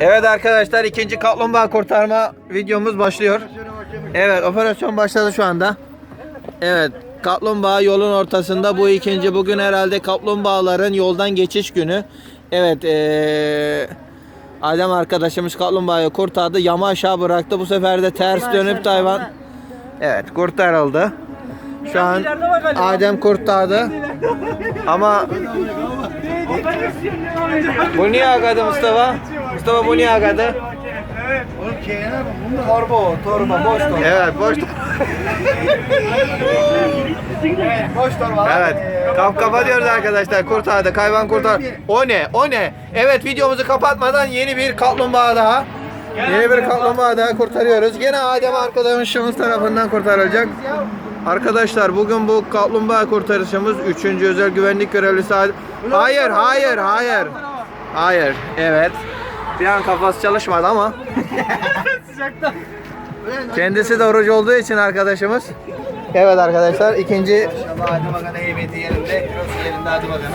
Evet arkadaşlar ikinci kaplumbağa kurtarma videomuz başlıyor. Evet operasyon başladı şu anda. Evet kaplumbağa yolun ortasında bu ikinci bugün herhalde kaplumbağaların yoldan geçiş günü. Evet eee Adem arkadaşımız kaplumbağayı kurtardı yama aşağı bıraktı bu sefer de ters dönüp hayvan Evet kurtarıldı. Şu an Adem kurtardı. Ama bu niye agadı Mustafa? Mustafa bu niye agadı? Torba o, torba, boş torba. Evet boş. Boş torba. Evet. Kap kapatıyoruz arkadaşlar. Kurtardı. Hayvan kurtar. O ne? O ne? Evet videomuzu kapatmadan yeni bir kaplumbağa daha. Yeni bir kaplumbağa daha kurtarıyoruz. Gene Adem arkadaşımız tarafından kurtarılacak. Arkadaşlar bugün bu kaplumbağa kurtarışımız 3. özel güvenlik görevlisi Adem. Hayır, hayır, hayır. Hayır. Evet. Bir an kafası çalışmadı ama. Kendisi de oruç olduğu için arkadaşımız. Evet arkadaşlar ikinci Hadi bakalım heybeti yerinde, kilosu yerinde hadi bakalım.